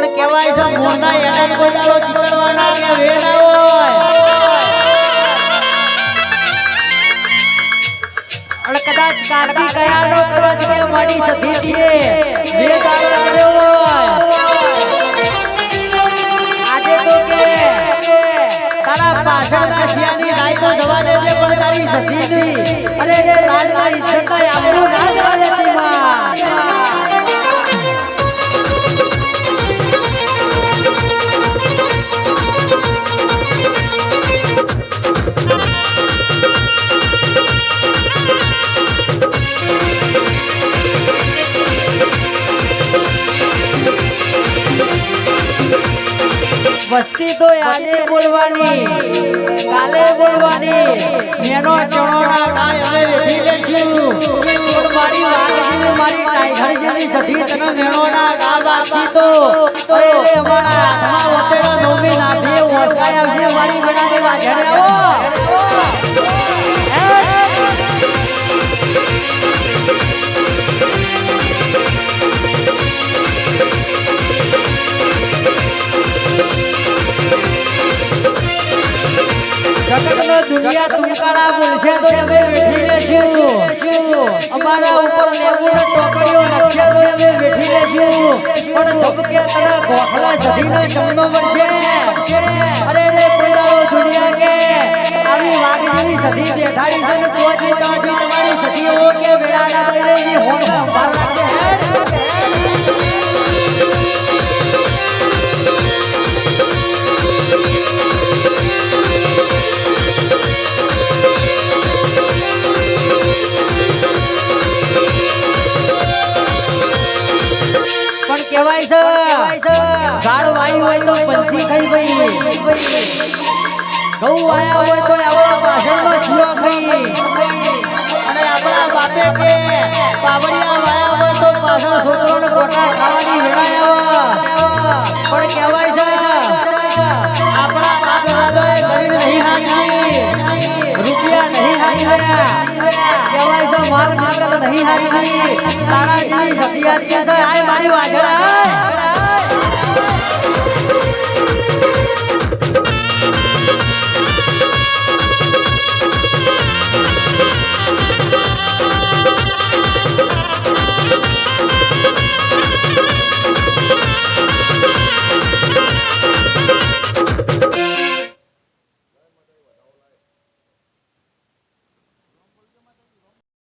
પણ કહેવાય છે મોરના એના કોઈ દાડો કે વેડા હોય. અને કદાચ કાર્તિક કયાનો કદાચ કે મારી સધી દીએ બે દાડો આજે તો કે તારા પાછળના શિયાની રાઈ તો જવા દેજે પણ તારી સધીની અરે રે લાલના ઈચ્છતા આપણું ના વસ્તી તો આજે બોલવાની. કાલે બોલવાની. મેનો ચણો ના થાય હવે વેઠી લેશું. પણ મારી વાત જેવી મારી ટાઈગર જેવી સધી તને મેણો ના ગા બાકી તો. અરે રે અમારા હાથમાં વતેડા નોમી નાભી ઓસાય આવજે મારી બનાની વાજણે આવો. દુનિયા તુમકારા બોલશે તો અમે વેઠી લેશું અમારા ઉપર લેબુનો ટોકરીઓ લખશે તો અમે વેઠી લેશું પણ ધબકે તને ગોખલા સધીનો જમનો પડશે અરે રે કોઈ દુનિયા કે, આવી જેવી સધી બેઠાડી છે તો જ તમારી સધીઓ કે વેળાના બળેની હોન સંભાળ રાખે ઘઉં વાયા હોય તો આવડા પાછળનો શિયો ખાઈ અને આપણા બાપે કે પાવડિયા વાયા હોય તો પાછળ છોકરોને ગોટા ખાવાની વેળાય પણ કહેવાય છે આપણા બાપ દાદાએ ગરીબ નહીં હારી રૂપિયા નહીં હારી ગયા કહેવાય છે માલ માગત નહીં હારી તારા જેવી સતિયા છે આય મારી વાજડા